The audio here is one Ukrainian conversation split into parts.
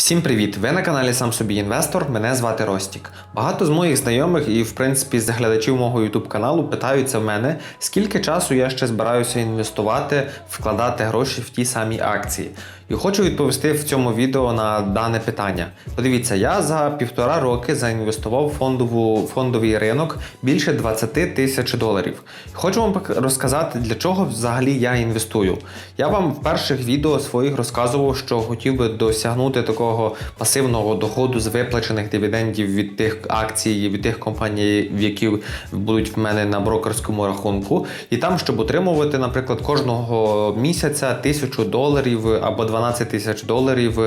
Всім привіт! Ви на каналі Сам собі інвестор. Мене звати Ростік. Багато з моїх знайомих і, в принципі, з глядачів мого YouTube каналу питаються в мене, скільки часу я ще збираюся інвестувати, вкладати гроші в ті самі акції. І хочу відповісти в цьому відео на дане питання. Подивіться, я за півтора роки заінвестував в фондову, фондовий ринок більше 20 тисяч доларів. Хочу вам розказати, для чого взагалі я інвестую. Я вам в перших відео своїх розказував, що хотів би досягнути такого пасивного доходу з виплачених дивідендів від тих акцій, від тих компаній, в які будуть в мене на брокерському рахунку. І там, щоб отримувати, наприклад, кожного місяця тисячу доларів або 12 тисяч доларів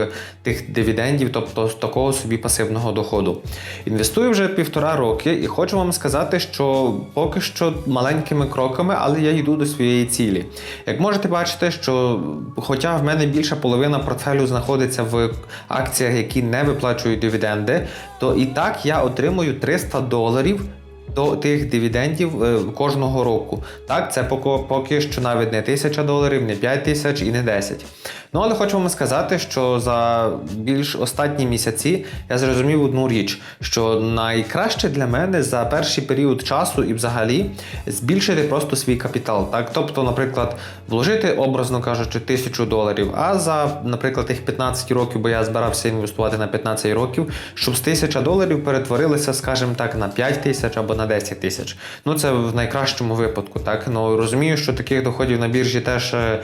тих дивідендів, тобто з такого собі пасивного доходу. Інвестую вже півтора роки, і хочу вам сказати, що поки що маленькими кроками, але я йду до своєї цілі. Як можете бачити, що хоча в мене більша половина портфелю знаходиться в акціях, які не виплачують дивіденди, то і так я отримую 300 доларів до тих дивідендів е, кожного року. Так, це поки, що навіть не 1000 доларів, не 5 тисяч і не 10. Ну, але хочу вам сказати, що за більш останні місяці я зрозумів одну річ, що найкраще для мене за перший період часу і взагалі збільшити просто свій капітал. Так, тобто, наприклад, вложити, образно кажучи, тисячу доларів, а за, наприклад, тих 15 років, бо я збирався інвестувати на 15 років, щоб з 1000 доларів перетворилися, скажімо так, на 5 тисяч або на 10 тисяч. Ну це в найкращому випадку. Так ну розумію, що таких доходів на біржі теж е,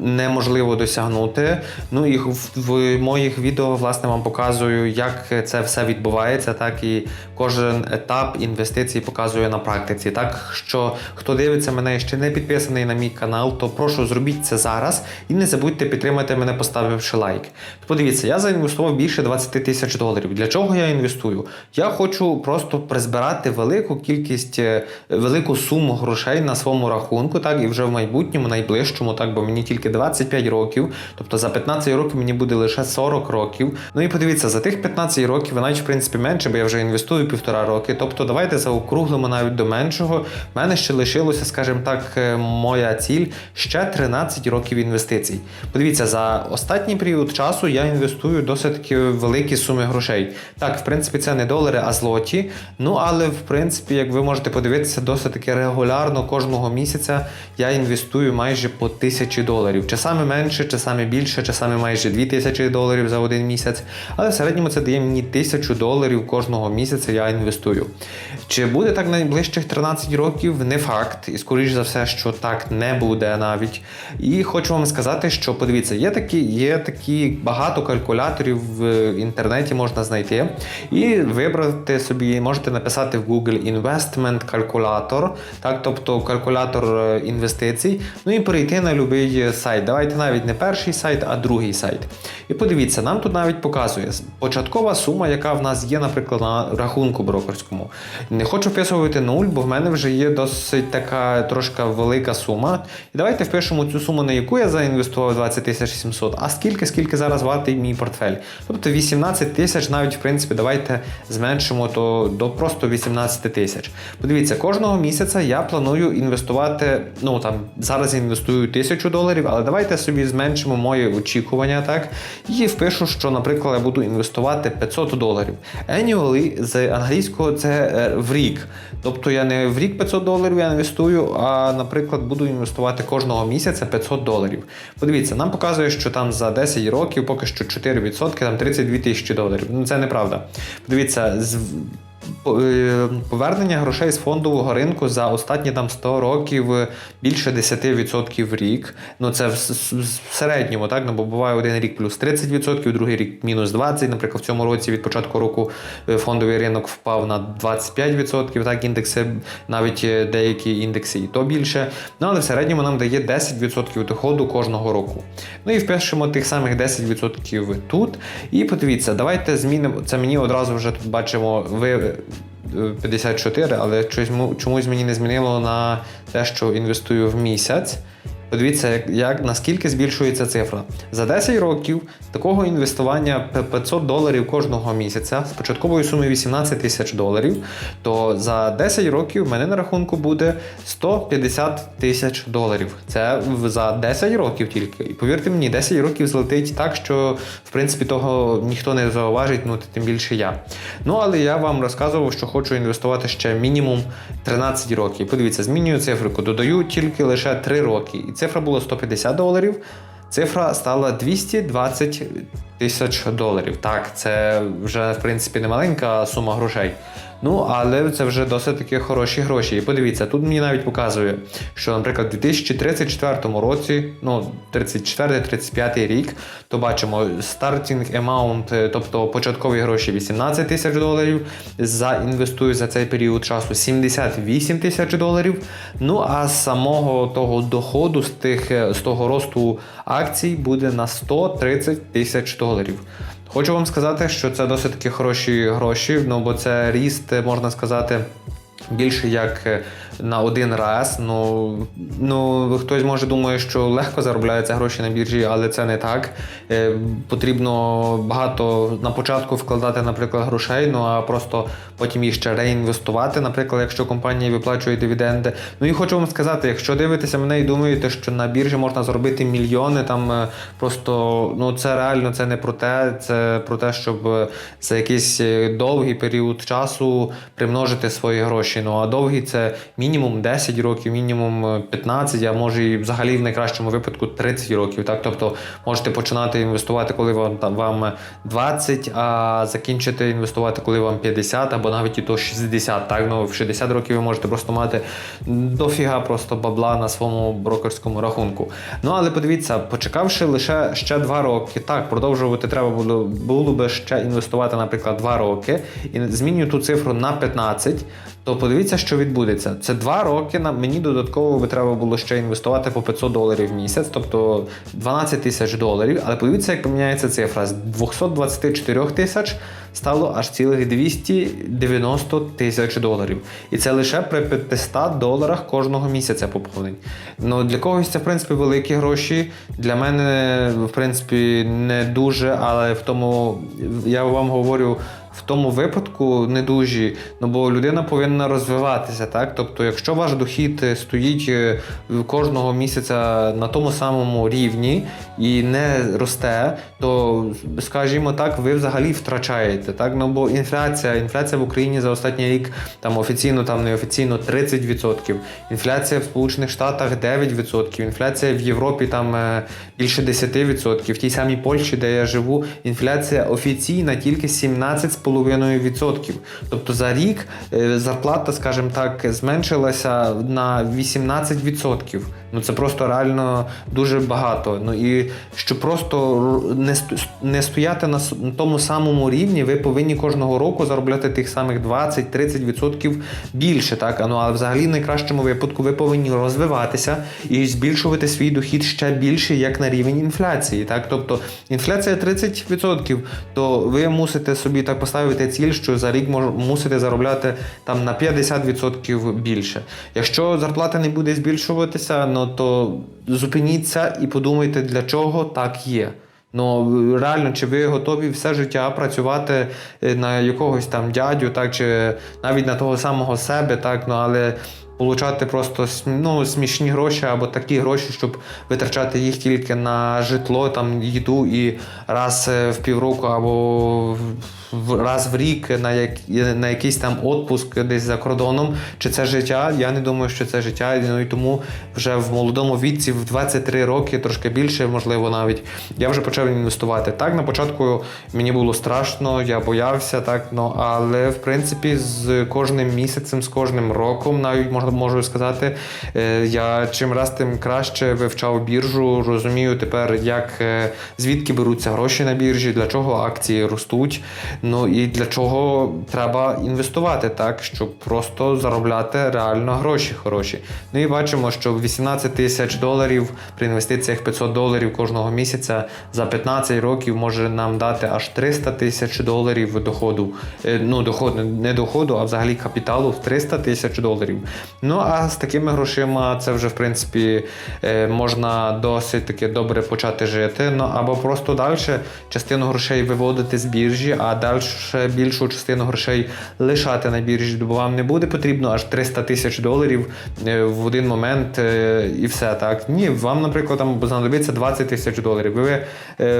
неможливо досягнути. Ну і в, моїх відео власне вам показую, як це все відбувається, так і кожен етап інвестицій показую на практиці. Так що хто дивиться мене і ще не підписаний на мій канал, то прошу зробіть це зараз і не забудьте підтримати мене, поставивши лайк. Подивіться, я заінвестував більше 20 тисяч доларів. Для чого я інвестую? Я хочу просто призбирати велику кількість, е, велику суму грошей на своєму рахунку, так і вже в майбутньому, найближчому, так, бо мені тільки 25 років, тобто за 15 років мені буде лише 40 років. Ну і подивіться, за тих 15 років, навіть в принципі менше, бо я вже інвестую півтора роки. Тобто давайте заокруглимо навіть до меншого. В мене ще лишилося, скажімо так, е, моя ціль ще 13 років інвестицій. Подивіться, за останній період часу я інвестую досить великі суми грошей. Так, в принципі, це не долари, а злоті. Ну але в принципі, як ви можете подивитися, досить таки регулярно кожного місяця я інвестую майже по тисячі доларів. Часами менше, часами більше, часами майже дві тисячі доларів за один місяць. Але в середньому це дає мені тисячу доларів кожного місяця. Я інвестую. Чи буде так найближчих 13 років? Не факт, і скоріш за все, що так не буде навіть. І хочу вам сказати, що подивіться, є такі, є такі багато калькуляторів в інтернеті можна знайти і вибрати собі, можете написати в Google Investment Calculator, так, тобто калькулятор е, інвестицій, ну і перейти на будь-який сайт. Давайте навіть не перший сайт, а другий сайт. І подивіться, нам тут навіть показує початкова сума, яка в нас є, наприклад, на рахунку брокерському. Не хочу вписувати нуль, бо в мене вже є досить така трошки велика сума. І давайте впишемо цю суму, на яку я заінвестував 20 700, а скільки, скільки зараз вартий мій портфель. Тобто 18 тисяч, навіть в принципі, давайте зменшимо то до просто 18 тисяч. Подивіться, кожного місяця я планую інвестувати. Ну там зараз інвестую тисячу доларів, але давайте собі зменшимо мої очікування, так і впишу, що, наприклад, я буду інвестувати 500 доларів. Annually з англійського це е, в рік. Тобто я не в рік 500 доларів я інвестую, а, наприклад, буду інвестувати кожного місяця 500 доларів. Подивіться, нам показує, що там за 10 років поки що 4%, там 32 тисячі доларів. Ну це неправда. Подивіться, з повернення грошей з фондового ринку за останні там 100 років е, більше 10% в рік. Ну це в, середньому, так? Ну, бо буває один рік плюс 30%, другий рік мінус 20%. Наприклад, в цьому році від початку року е, фондовий ринок впав на 25%, так, індекси, навіть е, деякі індекси і то більше. Ну, але в середньому нам дає 10% доходу кожного року. Ну і впишемо тих самих 10% тут. І подивіться, давайте змінимо. Це мені одразу вже тут бачимо. Ви е, 54, але чомусь, мені не змінило на те, що інвестую в місяць. Подивіться, як, наскільки збільшується цифра. За 10 років такого інвестування 500 доларів кожного місяця з початковою сумою 18 тисяч доларів, то за 10 років в мене на рахунку буде 150 тисяч доларів. Це за 10 років тільки. І повірте мені, 10 років злетить так, що в принципі того ніхто не зауважить, ну тим більше я. Ну але я вам розказував, що хочу інвестувати ще мінімум 13 років. Подивіться, змінюю цифрику, додаю тільки лише 3 роки. Цифра була 150 доларів. Цифра стала 220 тисяч доларів. Так, це вже в принципі не маленька сума грошей. Ну, але це вже досить таки хороші гроші. І подивіться, тут мені навіть показує, що, наприклад, у 2034 році, ну 34-35 рік, то бачимо starting amount, е, тобто початкові гроші 18 тисяч доларів. Заінвестую за цей період часу 78 тисяч доларів. Ну а з самого того доходу з тих е, з того росту акцій буде на 130 тисяч доларів. Хочу вам сказати, що це досить таки хороші гроші, ну бо це ріст, можна сказати. Більше як е, на один раз. Ну, ну хтось може думає, що легко заробляються гроші на біржі, але це не так. Е, потрібно багато на початку вкладати, наприклад, грошей, ну а просто потім їх ще реінвестувати, наприклад, якщо компанія виплачує дивіденди. Ну і хочу вам сказати, якщо дивитеся мене і думаєте, що на біржі можна заробити мільйони, там е, просто ну це реально це не про те, це про те, щоб за якийсь довгий період часу примножити свої гроші. Ну а довгий це мінімум 10 років, мінімум е, 15, а може і взагалі в найкращому випадку 30 років. Так, тобто можете починати інвестувати, коли вам там вам 20, а закінчити інвестувати, коли вам 50 або навіть і то 60. Так, ну в 60 років ви можете просто мати дофіга просто бабла на своєму брокерському рахунку. Ну але подивіться, почекавши лише ще 2 роки, так продовжувати треба було було би ще інвестувати, наприклад, 2 роки, і змінюю ту цифру на 15. То подивіться, що відбудеться. Це 2 роки. На мені додатково би треба було ще інвестувати по 500 доларів в місяць, тобто 12 тисяч доларів. Але подивіться, як поміняється цифра з 224 тисяч стало аж цілих 290 тисяч доларів. І це лише при 500 доларах кожного місяця поповнень. Ну для когось це в принципі великі гроші. Для мене, в принципі, не дуже, але в тому я вам говорю. В тому випадку не дуже, ну бо людина повинна розвиватися, так? Тобто, якщо ваш дохід е, стоїть е, кожного місяця на тому самому рівні і не росте, то скажімо так, ви взагалі втрачаєте. Так? Ну бо інфляція, інфляція в Україні за останній рік там офіційно, там неофіційно 30%. Інфляція в Сполучених Штатах 9%. Інфляція в Європі там е, більше 10%. В тій самій Польщі, де я живу, інфляція офіційна тільки 17,5%. Тобто за рік е, зарплата, скажімо так, зменшилася на 18%. Ну це просто реально дуже багато. Ну і щоб просто не, стояти на тому самому рівні, ви повинні кожного року заробляти тих самих 20-30% більше. Так, ну але взагалі в найкращому випадку ви повинні розвиватися і збільшувати свій дохід ще більше, як на рівень інфляції. Так, тобто інфляція 30%, то ви мусите собі так поставити ціль, що за рік мусите заробляти там на 50% більше. Якщо зарплата не буде збільшуватися, ну то зупиніться і подумайте, для чого так є. Ну реально, чи ви готові все життя працювати е, на якогось там дядю, так чи навіть на того самого себе, так ну але получати просто ну, смішні гроші або такі гроші, щоб витрачати їх тільки на житло, там їду і раз е, в півроку або в- раз в рік на, як, на якийсь там отпуск десь за кордоном. Чи це життя? Я не думаю, що це життя. Ну і тому вже в молодому віці, в 23 роки, трошки більше, можливо, навіть я вже почав інвестувати. Так, на початку мені було страшно, я боявся, так, ну але в принципі з кожним місяцем, з кожним роком, навіть можна можу сказати, е, я чим раз тим краще вивчав біржу, розумію тепер, як е, звідки беруться гроші на біржі, для чого акції ростуть. Ну і для чого треба інвестувати, так щоб просто заробляти реально гроші хороші. Ну і бачимо, що 18 тисяч доларів при інвестиціях 500 доларів кожного місяця за 15 років може нам дати аж 300 тисяч доларів доходу. Е, Ну, доходу, не доходу, а взагалі капіталу в 300 тисяч доларів. Ну а з такими грошима це вже в принципі е, можна досить таки добре почати жити. Ну або просто далі частину грошей виводити з біржі, а далі більшу частину грошей лишати на біржі, бо вам не буде потрібно аж 300 тисяч доларів е, в один момент е, і все так. Ні, вам, наприклад, там знадобиться 20 тисяч доларів. Ви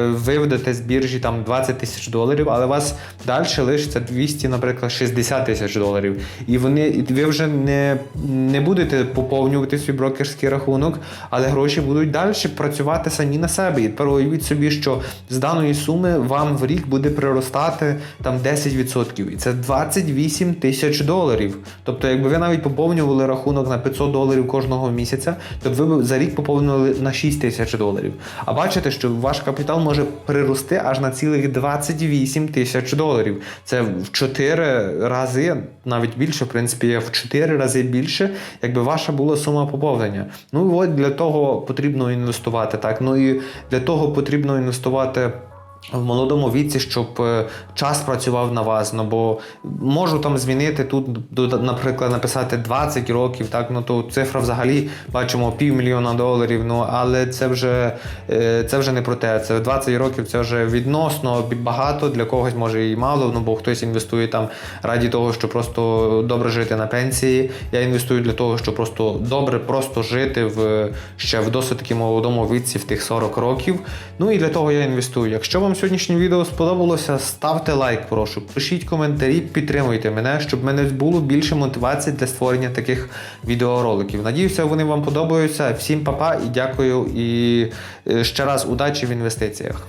виведете з біржі там 20 тисяч доларів, але у вас далі лишиться 200, наприклад, 60 тисяч доларів. І вони і ви вже не, не будете поповнювати свій брокерський рахунок, але гроші будуть далі працювати самі на себе. І тепер уявіть собі, що з даної суми вам в рік буде приростати там 10%. І це 28 тисяч доларів. Тобто, якби ви навіть поповнювали рахунок на 500 доларів кожного місяця, то ви б за рік поповнили на 6 тисяч доларів. А бачите, що ваш капітал може прирости аж на цілих 28 тисяч доларів. Це в 4 рази, навіть більше, в принципі, в 4 рази більше, якби ваша була сума поповнення. Ну от для того потрібно інвестувати так. Ну і для того потрібно інвестувати. В молодому віці, щоб е, час працював на вас. Ну бо можу там змінити тут, наприклад, написати 20 років, так ну то цифра взагалі бачимо півмільйона доларів. Ну але це вже е, це вже не про те. Це 20 років, це вже відносно багато для когось може і мало. Ну бо хтось інвестує там раді того, щоб просто добре жити на пенсії. Я інвестую для того, щоб просто добре просто жити в ще в досить таки молодому віці, в тих 40 років. Ну і для того я інвестую. Якщо вам сьогоднішнє відео сподобалося, ставте лайк, прошу, пишіть коментарі, підтримуйте мене, щоб в мене було більше мотивації для створення таких відеороликів. Надіюся, вони вам подобаються. Всім па-па і дякую. І е, ще раз удачі в інвестиціях.